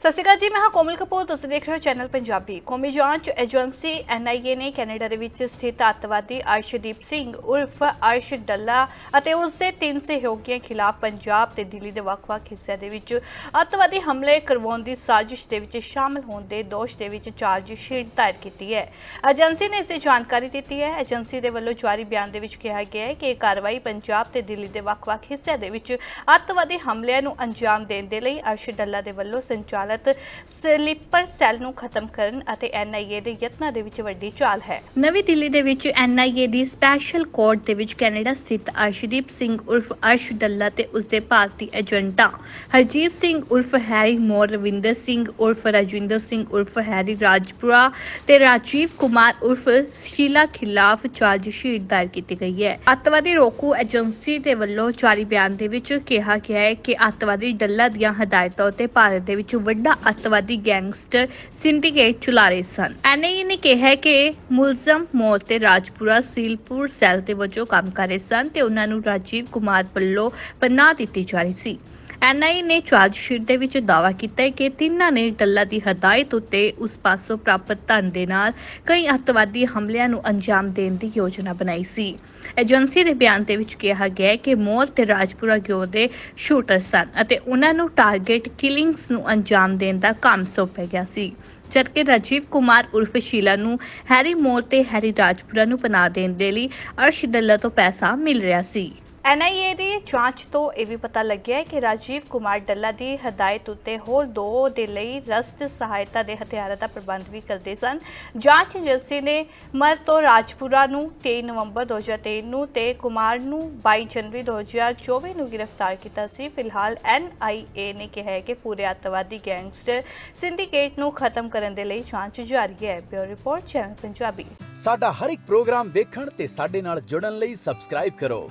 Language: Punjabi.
ਸਤਿ ਸ਼੍ਰੀ ਅਕਾਲ ਜੀ, ਮੈਂ ਹਾਂ ਕੋਮਲ ਕਪੂਰ, ਤੁਸੀਂ ਦੇਖ ਰਹੇ ਹੋ ਚੈਨਲ ਪੰਜਾਬੀ। ਕੌਮੀ ਜਾਂਚ ਏਜੰਸੀ ਐਨਆਈਏ ਨੇ ਕੈਨੇਡਾ ਦੇ ਵਿੱਚ ਸਥਿਤ ਅੱਤਵਾਦੀ ਅਰਸ਼ਦੀਪ ਸਿੰਘ ਉਰਫ ਅਰਸ਼ ਡੱਲਾ ਅਤੇ ਉਸ ਦੇ ਤਿੰਨ ਸਹਿਯੋਗੀਆਂ ਖਿਲਾਫ ਪੰਜਾਬ ਤੇ ਦਿੱਲੀ ਦੇ ਵੱਖ-ਵੱਖ ਹਿੱਸਿਆਂ ਦੇ ਵਿੱਚ ਅੱਤਵਾਦੀ ਹਮਲੇ ਕਰਵਾਉਣ ਦੀ ਸਾਜ਼ਿਸ਼ ਦੇ ਵਿੱਚ ਸ਼ਾਮਲ ਹੋਣ ਦੇ ਦੋਸ਼ ਦੇ ਵਿੱਚ ਚਾਰਜ ਸ਼ੀਟ ਦਾਇਰ ਕੀਤੀ ਹੈ। ਏਜੰਸੀ ਨੇ ਇਸ ਦੀ ਜਾਣਕਾਰੀ ਦਿੱਤੀ ਹੈ। ਏਜੰਸੀ ਦੇ ਵੱਲੋਂ ਜਾਰੀ ਬਿਆਨ ਦੇ ਵਿੱਚ ਕਿਹਾ ਗਿਆ ਹੈ ਕਿ ਇਹ ਕਾਰਵਾਈ ਪੰਜਾਬ ਤੇ ਦਿੱਲੀ ਦੇ ਵੱਖ-ਵੱਖ ਹਿੱਸਿਆਂ ਦੇ ਵਿੱਚ ਅੱਤਵਾਦੀ ਹਮਲਿਆਂ ਨੂੰ ਅੰਜਾਮ ਦੇਣ ਦੇ ਲਈ ਅਰਸ਼ ਡੱਲਾ ਦੇ ਵੱਲੋਂ ਸੰਚਾਲਿਤ ਸਲੀਪਰ ਸੈੱਲ ਨੂੰ ਖਤਮ ਕਰਨ ਅਤੇ ਐਨਆਈਏ ਦੇ ਯਤਨਾਂ ਦੇ ਵਿੱਚ ਵੱਡੀ ਚਾਲ ਹੈ। ਨਵੀਂ ਦਿੱਲੀ ਦੇ ਵਿੱਚ ਐਨਆਈਏ ਦੀ ਸਪੈਸ਼ਲ ਕੋਰਟ ਦੇ ਵਿੱਚ ਕੈਨੇਡਾ ਸਥਿਤ ਅਰਸ਼ਦੀਪ ਸਿੰਘ ਉਰਫ ਅਰਸ਼ ਡੱਲਾ ਤੇ ਉਸਦੇ ਭਾਰਤੀ ਏਜੰਟਾਂ ਹਰਜੀਤ ਸਿੰਘ ਉਰਫ ਹੈਰੀ ਮੋਰ, ਰਵਿੰਦਰ ਸਿੰਘ ਉਰਫ ਰਾਜਵਿੰਦਰ ਸਿੰਘ ਉਰਫ ਹੈਰੀ ਰਾਜਪੁਰਾ ਤੇ ਰਾਜੀਵ ਕੁਮਾਰ ਉਰਫ ਸ਼ੀਲਾ ਖਿਲਾਫ ਚਾਰਜ ਸ਼ੀਟ ਦਾਇਰ ਕੀਤੀ ਗਈ ਹੈ। ਅੱਤਵਾਦੀ ਰੋਕੂ ਏਜੰਸੀ ਦੇ ਵੱਲੋਂ ਜਾਰੀ ਬਿਆਨ ਦੇ ਵਿੱਚ ਕਿਹਾ ਗਿਆ ਹੈ ਕਿ ਅੱਤਵਾਦੀ ਡੱਲਾ ਦੀਆਂ ਹਦਾਇਤਾਂ ਉੱਤੇ ਭਾਰਤ ਦੇ ਵਿੱਚ ਵੱਡਾ ਅੱਤਵਾਦੀ ਗੈਂਗਸਟਰ ਸਿੰਡੀਕੇਟ ਚਲਾ ਰਹੇ ਸਨ ਐਨਆਈਏ ਨੇ ਕਿਹਾ ਕਿ ਮੁਲਜ਼ਮ ਮੌਤ ਤੇ ਰਾਜਪੁਰਾ ਸੀਲਪੁਰ ਸੈੱਲ ਦੇ ਵਜੋਂ ਕੰਮ ਕਰ ਰਹੇ ਸਨ ਤੇ ਉਹਨਾਂ ਨੂੰ ਰਾਜੀਵ ਕੁਮਾਰ ਵੱਲੋਂ ਪਨਾਹ ਦਿੱਤੀ ਜਾ ਰਹੀ ਸੀ। ਐਨਆਈ ਨੇ ਚਾਰਜ ਸ਼ੀਟ ਦੇ ਵਿੱਚ ਦਾਅਵਾ ਕੀਤਾ ਹੈ ਕਿ ਤਿੰਨਾਂ ਨੇ ਡੱਲਾ ਦੀ ਹਦਾਇਤ ਉੱਤੇ ਉਸ ਪਾਸੋਂ ਪ੍ਰਾਪਤ ਧਨ ਦੇ ਨਾਲ ਕਈ ਅੱਤਵਾਦੀ ਹਮਲਿਆਂ ਨੂੰ ਅੰਜਾਮ ਦੇਣ ਦੀ ਯੋਜਨਾ ਬਣਾਈ ਸੀ। ਏਜੰਸੀ ਦੇ ਬਿਆਨ ਦੇ ਵਿੱਚ ਕਿਹਾ ਗਿਆ ਹੈ ਕਿ ਮੋਰ ਤੇ ਰਾਜਪੁਰਾ ਗਿਰੋਹ ਦੇ ਸ਼ੂਟਰ ਸਨ ਅਤੇ ਉਹਨਾਂ ਨੂੰ ਟਾਰਗੇਟ ਕਿਲਿੰਗਸ ਨੂੰ ਅੰਜਾਮ ਦੇਣ ਦਾ ਕੰਮ ਸੌਂਪਿਆ ਗਿਆ ਸੀ। ਜਦਕਿ ਰਾਜੀਵ ਕੁਮਾਰ ਉਰਫ ਸ਼ੀਲਾ ਨੂੰ ਹੈਰੀ ਮੋਰ ਤੇ ਹੈਰੀ ਰਾਜਪੁਰਾ ਨੂੰ ਪਨਾਹ ਦੇਣ ਦੇ ਲਈ ਅਰਸ਼ ਡੱਲਾ ਤੋਂ ਪੈਸਾ ਮਿਲ ਰਿਹਾ ਸੀ। ਐਨਆਈਏ ਦੀ ਜਾਂਚ ਤੋਂ ਇਹ ਵੀ ਪਤਾ ਲੱਗਿਆ ਹੈ ਕਿ ਰਾਜੀਵ ਕੁਮਾਰ ਡੱਲਾ ਦੀ ਹਦਾਇਤ ਉੱਤੇ ਹੋਰ ਦੋ ਦੇ ਲਈ ਰਸਦ ਸਹਾਇਤਾ ਦੇ ਹਥਿਆਰਾਂ ਦਾ ਪ੍ਰਬੰਧ ਵੀ ਕਰਦੇ ਸਨ। ਜਾਂਚ ਏਜੰਸੀ ਨੇ ਮਰ ਤੋਂ ਰਾਜਪੁਰਾ ਨੂੰ 23 ਨਵੰਬਰ 2023 ਨੂੰ ਤੇ ਕੁਮਾਰ ਨੂੰ 22 ਜਨਵਰੀ 2024 ਨੂੰ ਗ੍ਰਿਫਤਾਰ ਕੀਤਾ ਸੀ। ਫਿਲਹਾਲ ਐਨਆਈਏ ਨੇ ਕਿਹਾ ਹੈ ਕਿ ਪੂਰੇ ਅੱਤਵਾਦੀ ਗੈਂਗਸਟਰ ਸਿੰਡੀਕੇਟ ਨੂੰ ਖਤਮ ਕਰਨ ਦੇ ਲਈ ਜਾਂਚ ਜਾਰੀ ਹੈ। Bureau report, channel Punjabi. ਸਾਡਾ ਹਰ ਇੱਕ ਪ੍ਰੋਗਰਾਮ ਦੇਖਣ ਤੇ ਸਾਡੇ ਨਾਲ ਜੁੜਨ ਲਈ ਸਬਸਕ੍ਰਾਈਬ ਕਰੋ।